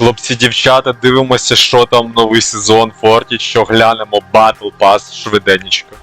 Хлопці, дівчата, дивимося, що там новий сезон Форті, що глянемо Battle Pass швиденечко.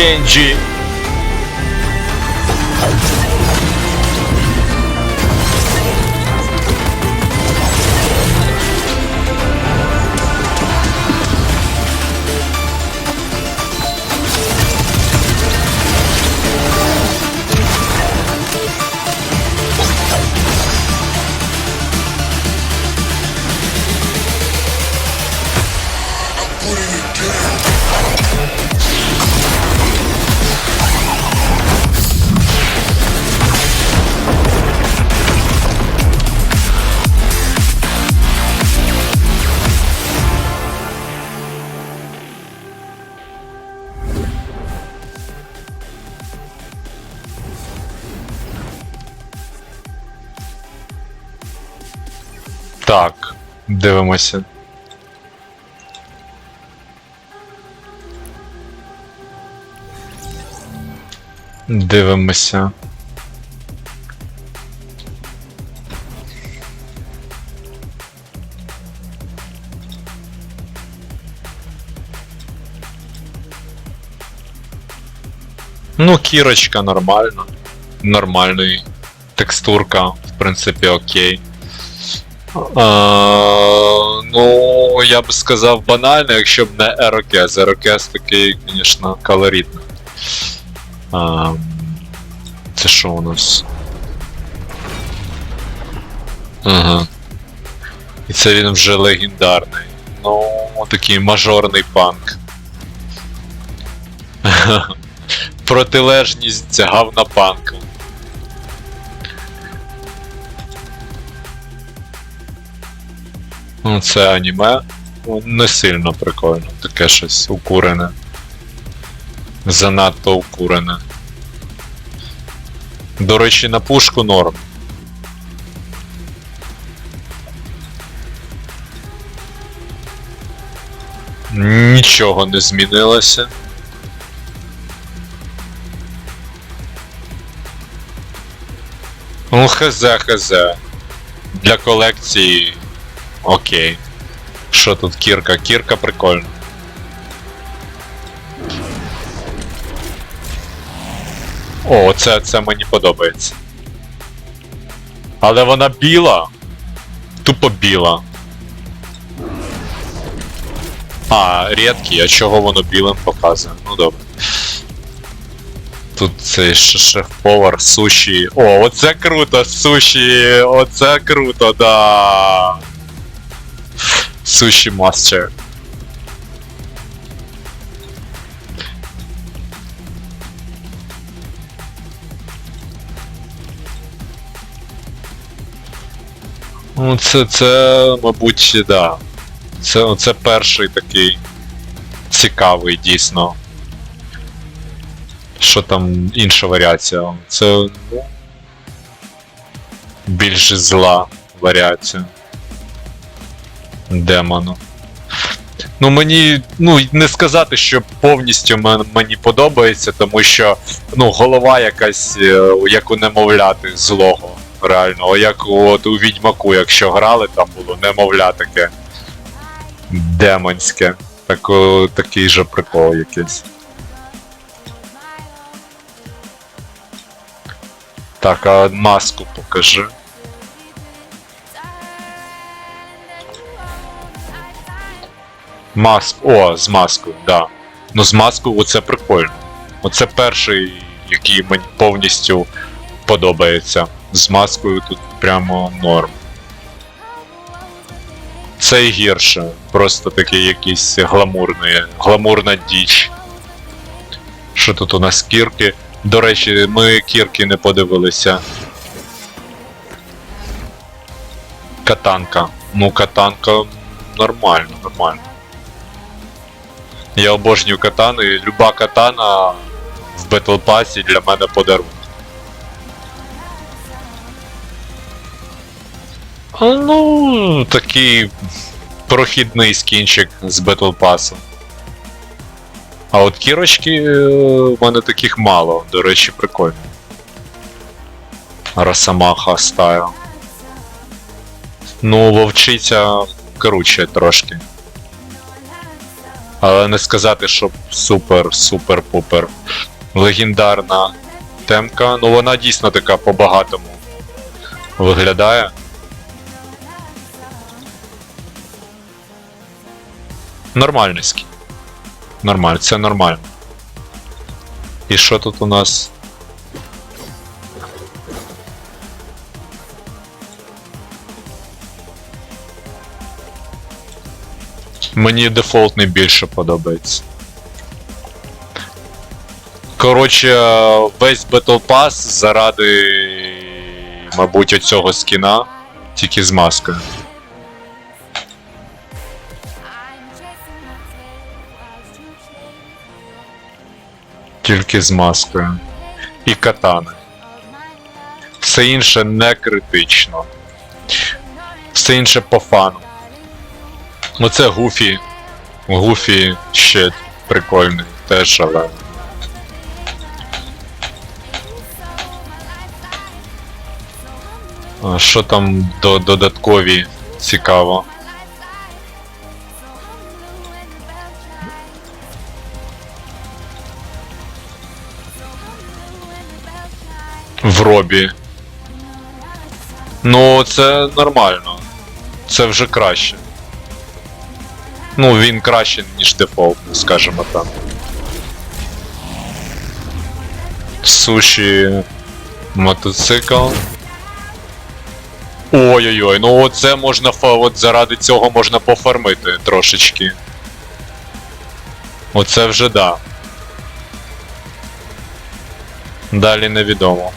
Weekend дивимося. Дивимося. Ну, кірочка нормально. Нормальний. Текстурка, в принципі, окей. А, ну, я б сказав банально, якщо б не Ерокез. Ерокез такий, звісно, колоритний. А, це що у нас? Ага. І це він вже легендарний. Ну, такий мажорний панк. Протилежність гавна панка. Це аніме. Ну, Не сильно прикольно, таке щось укурене. Занадто укурене. До речі, на пушку норм. Нічого не змінилося. Ну, хз, хз. Для колекції Окей. Що тут кірка? Кірка прикольна. О, це, це мені подобається. Але вона біла. Тупо біла. А, рідкий, а чого воно білим показує? Ну добре. Тут цей шеф-повар, суші. О, оце круто, суші! Оце круто, да. Суші мастер. Ну, це, це, мабуть, да. Це, це перший такий цікавий, дійсно. Що там інша варіація? Це ну, більш зла варіація. Демону. Ну, мені, ну, не сказати, що повністю мен- мені подобається, тому що ну, голова якась, е, як у немовляти злого. Реально, як от у відьмаку, якщо грали, там було немовля таке демонське. Так, о, такий же прикол якийсь. Так, а маску покажи. Маск. О, з маскою, да. Ну з маскою оце прикольно. Оце перший, який мені повністю подобається. З маскою тут прямо норм. Це і гірше. Просто такий якийсь гламурний, гламурна діч. Що тут у нас кірки? До речі, ми кірки не подивилися. Катанка. Ну, катанка нормально, нормально. Я обожнюю катани, і люба катана в Battle Pass для мене подарунок. Ну, такий прохідний скінчик з Battle Pass. А от кірочки е, в мене таких мало, до речі, прикольно. Росомаха стайл. Ну, вовчиця круче трошки. Але не сказати, що супер-супер-пупер. Легендарна темка. Ну вона дійсно така по-багатому виглядає. Нормальний скін. Нормально, це нормально. І що тут у нас? Мені дефолтний більше подобається. Коротше, весь Battle Pass заради, мабуть, оцього скіна, тільки з маскою. Тільки з маскою. І катани. Все інше не критично. Все інше по фану. Оце Гуфі. Гуфі ще прикольний теж, але. Що там до додаткові цікаво? В робі. Ну, це нормально. Це вже краще. Ну, він краще, ніж дефолт, скажімо так. Суші. Мотоцикл. Ой-ой-ой, ну оце можна от заради цього можна пофармити трошечки. Оце вже да. Далі невідомо.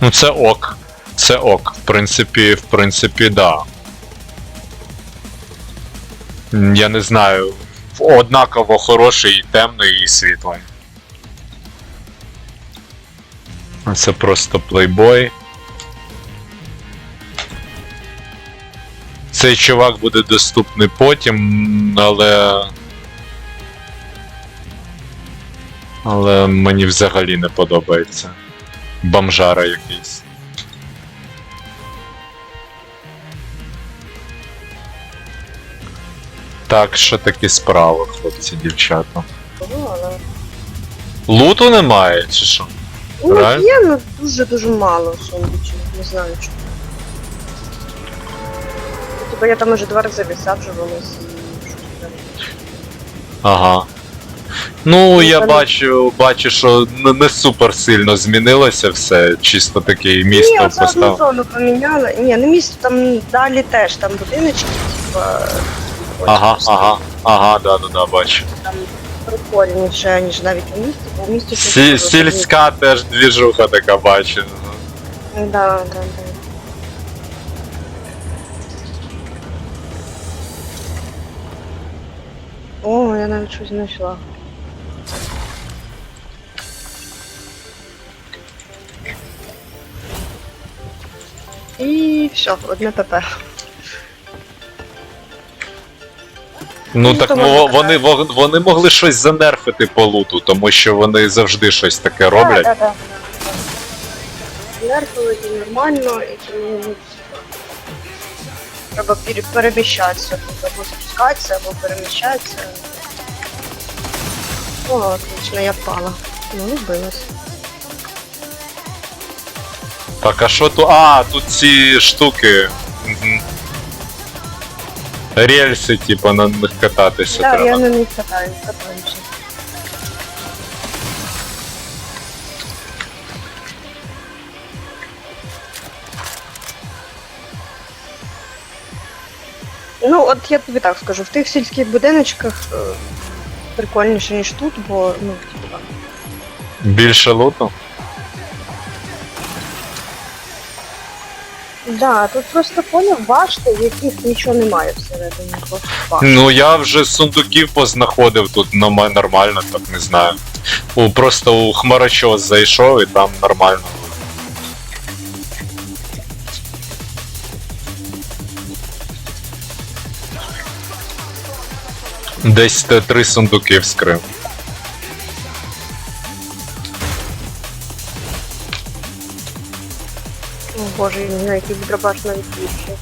Ну це ок. Це ок. В принципі, в принципі, да. Я не знаю. Однаково хороший і темний, і світлий. Це просто плейбой. Цей чувак буде доступний потім, але. Але мені взагалі не подобається. Бомжара якийсь. Так, що такі справи, хлопці, дівчата. Ну, Луту немає, чи що? Ну, Реально? є, ну дуже-дуже мало сундучів, не знаю чому. Типа я там уже два рази висаджувалась і щось таке. Ага. Ну, Ну, я бачу, бачу, що не, не супер сильно змінилося все, чисто таке Ні, місто одну постав. зону поміняли. Ні, не місто, там далі теж, там будиночки, типа. Ага, ага, ага, да, да, да, бачу. Там прикольніше, ніж навіть у місті, бо в місті щось Сі, дуже сільська теж двіжуха така бачу. Да, да, да. О, я навіть щось знайшла. І все, одне ПП. Ну Ну, так то мо- вони, во- вони могли щось занерфити по луту, тому що вони завжди щось таке роблять. Да, да, да. Нерфили і нормально, і тому ну, треба пере- переміщатися, тут або спускатися, або переміщатися. О, отлично, я впала. Ну, вбилась. Так, а що тут? А, тут ці штуки. Рельси, типу, на них кататися Так, треба. я на них катаюсь, катаюся. Ну, от я тобі так скажу, в тих сільських будиночках е, прикольніше, ніж тут, бо, ну, типа, Більше луту? Да, тут просто поняв башти, яких нічого немає всередині. Ну я вже сундуків познаходив тут нормально, так не знаю. У, просто у хмарочос зайшов і там нормально. Десь три сундуки вскрив. О боже, я не знаю, який дробаш навіть більше.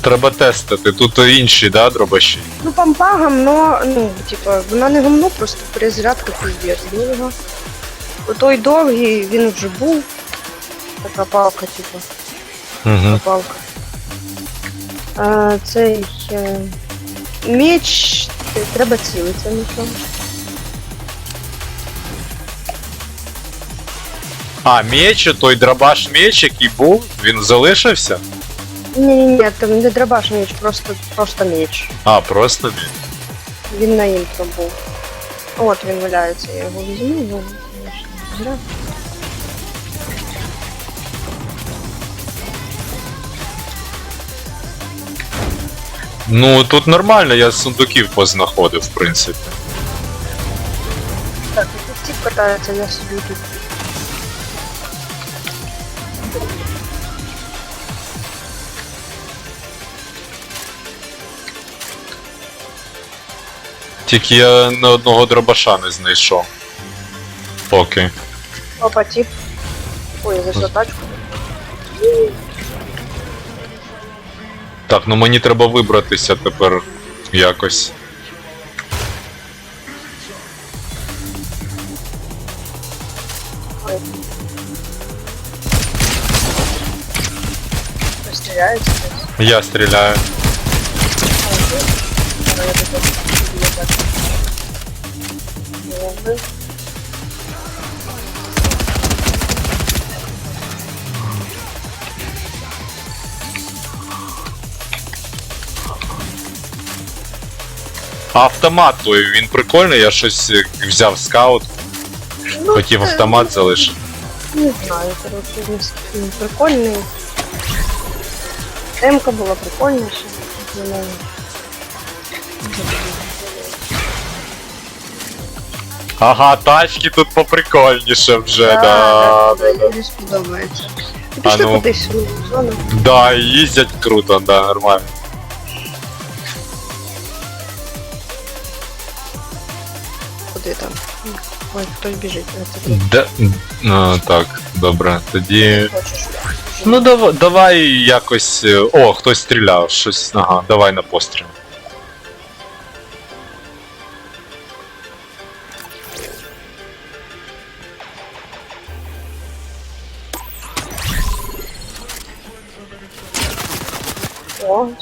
Треба тестити. Тут інші, да, дробаші? Ну, пампагам, но, ну, типа, вона не гамно, просто перезарядка піздець довга. Той довгий, він вже був. Така палка, типу, Угу. палка. А, цей е, меч, треба цілитися на цьому. А, меч, той дробаш меч, який був, він залишився? Ні, ні, ні, там не дробаш меч, просто, просто меч. А, просто меч. Він на інтро був. От він валяється, я його візьму, ну, звісно, зря. Ну, тут нормально, я сундуків познаходив, в принципі. Так, і тут катається, я собі тут. Тільки я не одного дробаша не знайшов. Поки. Опа, тіп. Ой, зайшла тачку. Так, ну мені треба вибратися тепер якось. Ой. Десь. Я стріляю. Зараз я так. Добре. Автомат той, він прикольний, я щось взяв скаут, Ну, хотів це- автомат залишити. Не знаю, коротше, він він прикольний. Емка була прикольніша. Вона... Ага, тачки тут поприкольніше вже, Да, да. да, да, мені сподобається. Ти пішли ну. кудись в зону. Да, їздять круто, да, нормально. Куди там? Ой, хтось біжить. а це ти Де... Ну, так, добре. Тоді. хочеш. Ну давай, давай якось. е, О, хтось стріляв, щось. Ага, давай на постріл.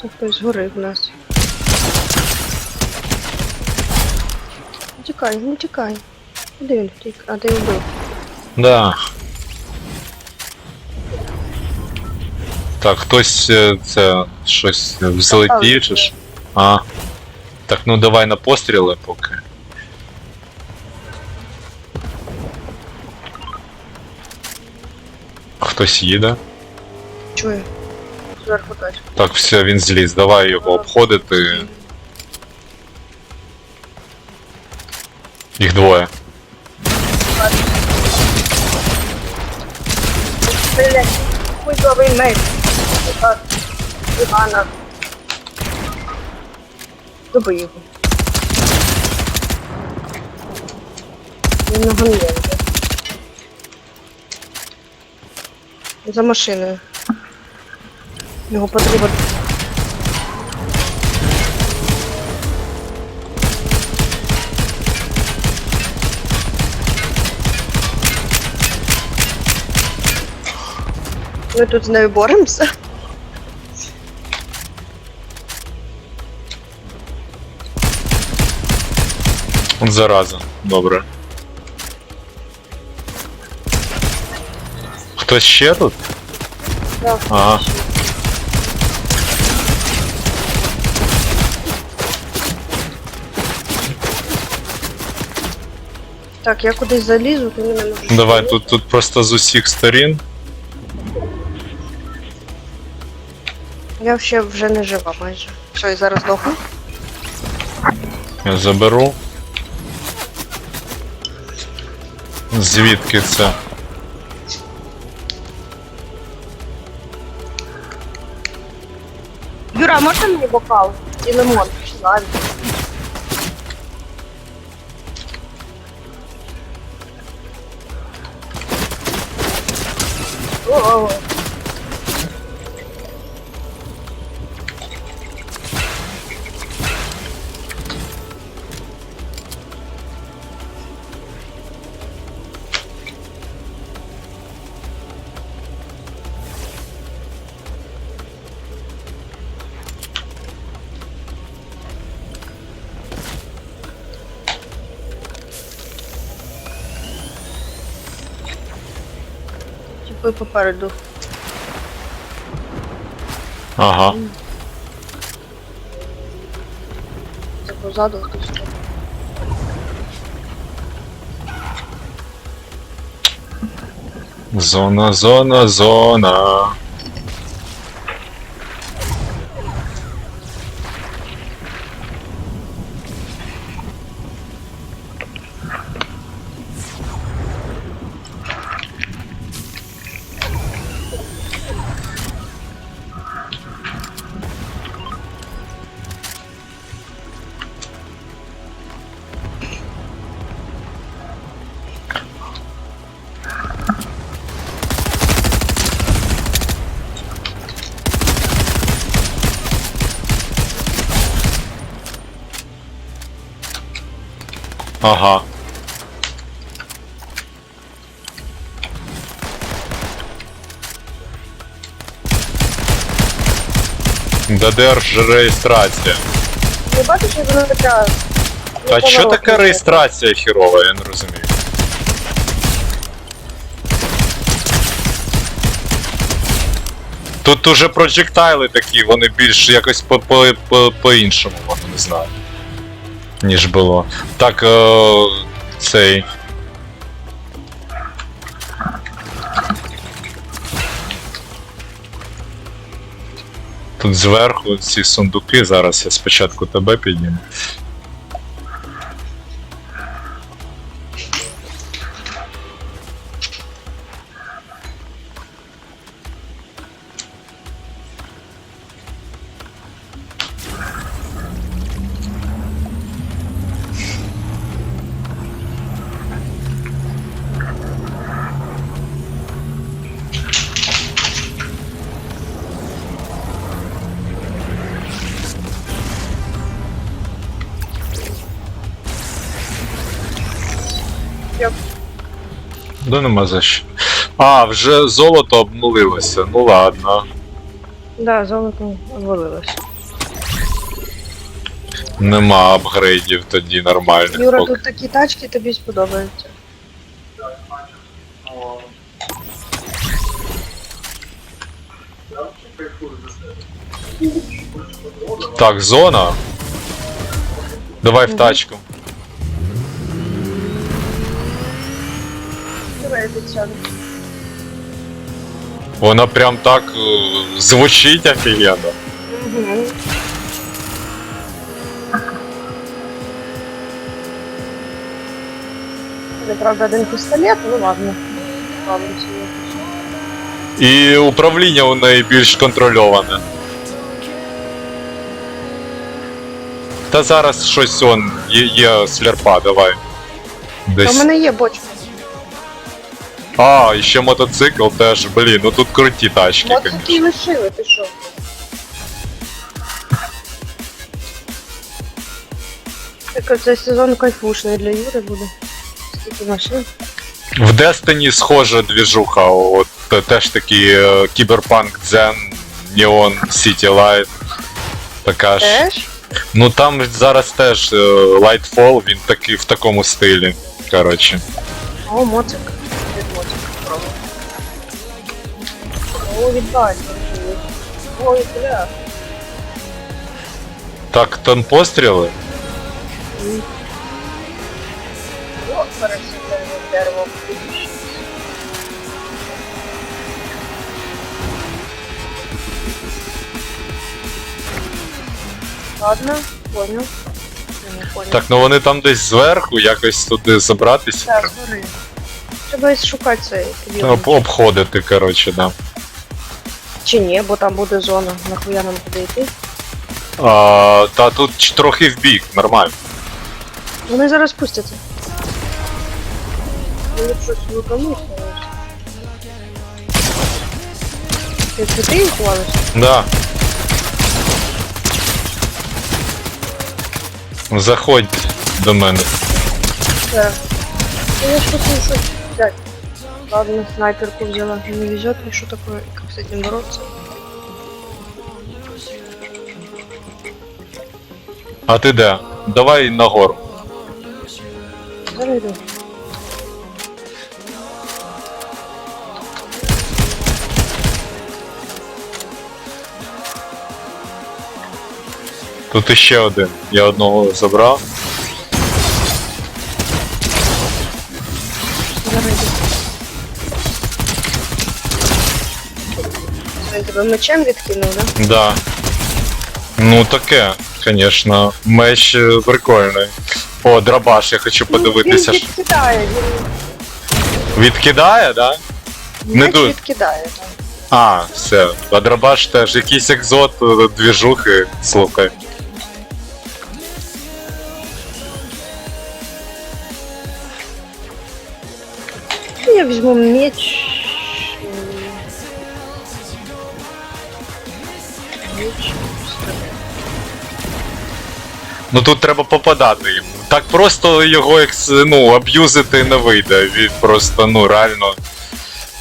Це хтось згорив в нас. Тікай, не тікай. Куди він втік? А ти вбив. Да. Так, хтось е, це щось взлетів чи ж. А. Так, ну давай на постріли поки. Хтось їде. Чую. Зверху точно. Так, все, він зліз. Давай його обходити. Їх двоє. Блять, хуй новий мейт. Так, Івана. Дуби його. Він на гонє. За машиною. Його потрібно. Ми тут з нею боремося. От зараза. Добре. Хтось ще тут? Так. Ага. Так, я кудись залізу, ти мене можеш. Давай тут, тут просто з усіх сторін. Я ще вже не жива майже. Що, і зараз дохну? Я заберу. Звідки це? Юра, можна мені бокал? І лимон. Ладно. oh, oh. Типи попереду. Ага. Це позаду хтось. там. Зона, зона, зона. Ага. Додерж реєстрація. Не бачиш, як вона така. Та що таке реєстрація хірова, я не розумію. Тут уже проджектайли такі, вони більш якось по- по- по- по-іншому, воно не знаю. Ніж було. Так, о, цей. Тут зверху ці сундуки, зараз я спочатку тебе підніму. Да нема за що. А, вже золото обнулилося. Ну ладно. Да, золото ввалилось. Нема апгрейдів тоді нормальних. Юра, поки. тут такі тачки тобі сподобаються. Так, зона. Давай в тачку. Я підсяду. Вона прям так е, звучить офігенно. Угу. Це, правда, один пістолет, ну ладно. І управління у неї більш контрольоване. Та зараз щось он є, є слерпа, давай. Та в Десь. мене є бочка. А, і ще мотоцикл теж, блін, ну тут круті тачки, От звісно. лишили, ти що? Так оцей сезон кайфушний для Юри буде. Стільки машин. В Destiny схожа двіжуха, от е, теж такий е, кіберпанк Дзен, Neon City Light. Така ж. Теж? Ну там зараз теж е, Lightfall, він такий в такому стилі. Коротше. О, моцик. О, віддай. Ой, бля. Так, там постріли? О, пересікли дерево. Ладно, понял. Не понял. Так, ну вони там десь зверху, якось туди забратися. Так, згори. Треба шукати цей Об, вілон. обходити, коротше, да. Чи ні, бо там буде зона. Нахуя нам туди йти? А, та тут трохи в бік, нормально. Вони зараз пустяться. Вони щось лукануть. Ти це ти їх валиш? Да. Заходь до мене. Ну, Я что-то еще взять. Ладно, снайперку взяла. Не везет мне, что такое, как с этим бороться. А ти де? Давай нагору. Зараз йду. Тут іще один. Я одного забрав. Зараз йду. Він тебе мечем відкинув, да? Да. Ну таке, конечно. Меч е, прикольний. О, дробаш, я хочу подивитися. Ну, Він відкидає, він Відкидає, да? Не меч ду- відкидає. Так. А, все. А дробаш теж якийсь екзот е, двіжухи, слухай. Я візьму. Меч. Ну тут треба попадати їм. Так просто його екс, ну, аб'юзити не вийде. Він просто, ну, реально.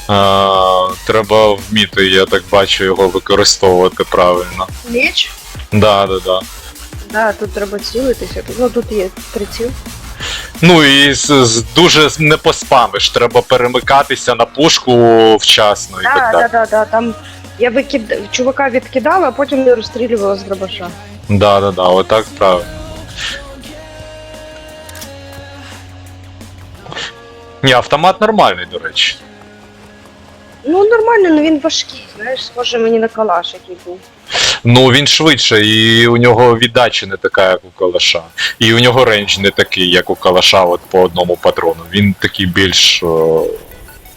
А, треба вміти, я так бачу, його використовувати правильно. Меч? Да, да, да. Да, тут треба цілитися. Ну тут є приціл. Ну і з, з- дуже не поспамиш, треба перемикатися на пушку вчасно і так далі. да, да, да. Там я викид... чувака відкидала, а потім не розстрілювала з дробаша. Да, да, да, отак правильно. Ні, автомат нормальний, до речі. Ну нормально, ну він важкий, знаєш, схоже мені на калаш, який був. Ну він швидше, і у нього віддача не така, як у калаша. І у нього рейндж не такий, як у калаша, от по одному патрону. Він такий більш. о,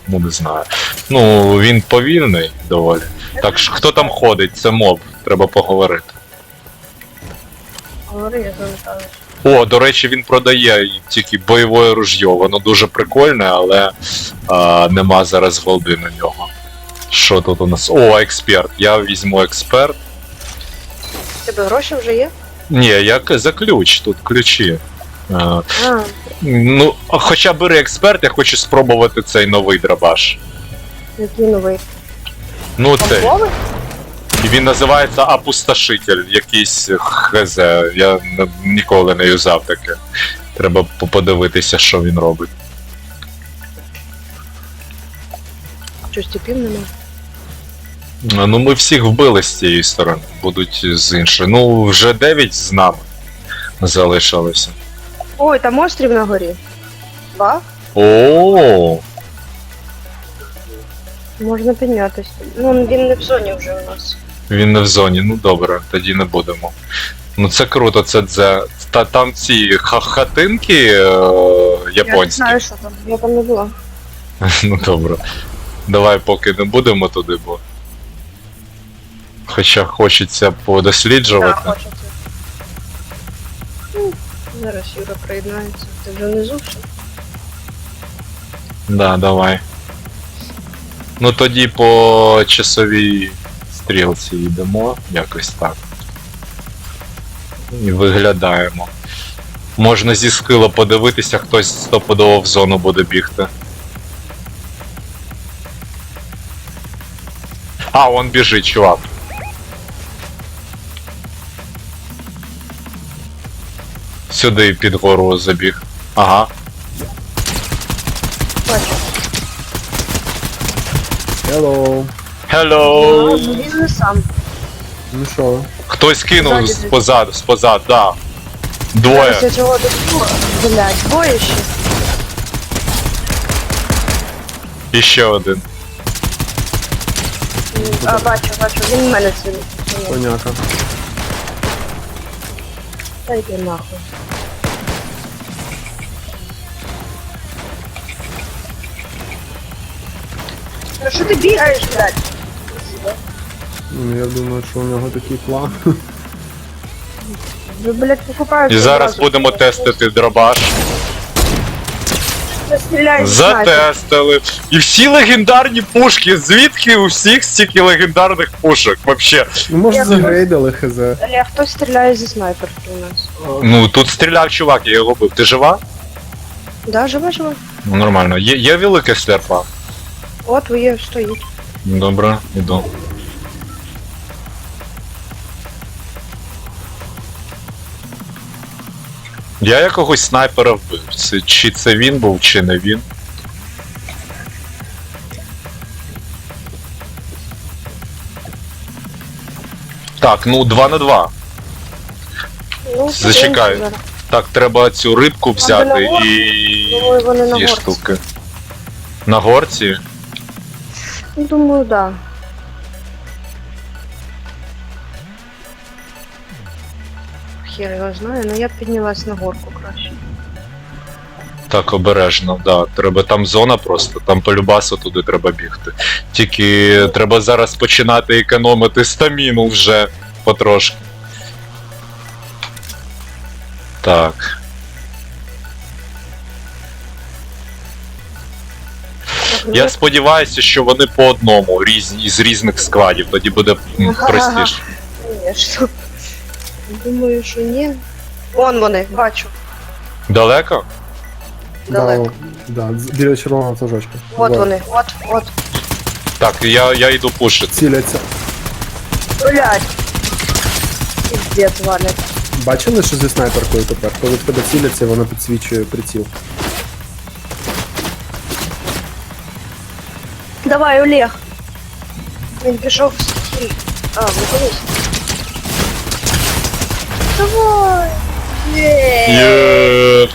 Ну не знаю. Ну, він повільний доволі. Так що хто там ходить, це моб, треба поговорити. Говори, я залетаю. О, до речі, він продає тільки бойове ружьо. Воно дуже прикольне, але а, нема зараз голди на нього. Що тут у нас? О, експерт. Я візьму експерт. У тебе гроші вже є? Ні, я за ключ, тут ключі. А, А, ну, хоча бери експерт, я хочу спробувати цей новий драбаш. який новий. Ну, цей. І він називається Опустошитель, якийсь хз. Я ніколи не юзав таке. Треба подивитися, що він робить. Щось типів нема. Ну, ми всіх вбили з цієї сторони, будуть з іншої. Ну, вже 9 з нами залишилося. Ой, там острів на горі. Два? О, Можна піднятися. Ну, він не в зоні вже у нас. Він не в зоні. Ну добре, тоді не будемо. Ну це круто, це дзе. Та там ці ха- хатинки е, Я не японські. знаю, що там. Я там не була. Ну добре. Давай поки не будемо туди, бо. Хоча хочеться Так, подосліджувати. хочеться. Ну, Зараз Юра приєднається. Ти вже внизу все? Да, давай. Ну тоді по часовій стрілці йдемо, якось так. І виглядаємо. Можна зі скила подивитися, хтось стопудово в зону буде бігти. А, он біжить, чувак. Сюди під гору забіг. Ага. Hello. Hello! Ну, він не сам. Ну що? Хтось кинув Ззаді з десь. позаду, з позаду, да. Двоє. Я цього доб'ю. Блять, двоє ще. І ще один. А, бачу, бачу, він в мене цілий. Коняка. Та йди нахуй. Ну що ти бігаєш, блядь? Ну я думаю, що у нього такий план. Ви, блядь, покупаєте. І зараз будемо тестити дробаш. Затестили. І всі легендарні пушки. Звідки у всіх стільки легендарних пушок? Вообще. Ну може загрейдили хз. Олег, хтось стріляє зі снайперки у нас. Ну тут стріляв чувак, я його бив. Ти жива? Да, живе, живе. Ну нормально. Є, є велика слерпа. От твоє стоїть. Добре, іду. Я якогось снайпера вбив. Це, чи це він був, чи не він. Так, ну 2 на 2. Ну, Зачекай. зараз. Так, треба цю рибку взяти на горці? і. Думаю, вони на ці горці. штуки. На горці? Ну, Думаю, да. Хер його знає, але я піднялась на горку краще. Так, обережно, да. Треба там зона просто, там по любасу туди треба бігти. Тільки треба зараз починати економити стаміну вже потрошки. Так. Ну, Я сподіваюся, що вони по одному, різні, з різних складів, тоді буде м, простіше. Конечно. Думаю, що ні. Вон вони, бачу. Далеко? Далеко. Да, да, біля червоного флажочка. От Вот. вони, от, от. Так, я, я йду пушити. Ціляться. Блять. Піздець валять. Бачили, що зі снайперкою тепер? Коли в тебе ціляться, вона підсвічує приціл. Давай, Олег. Він пішов в стіль. А, виходить. Давай! Є! Є!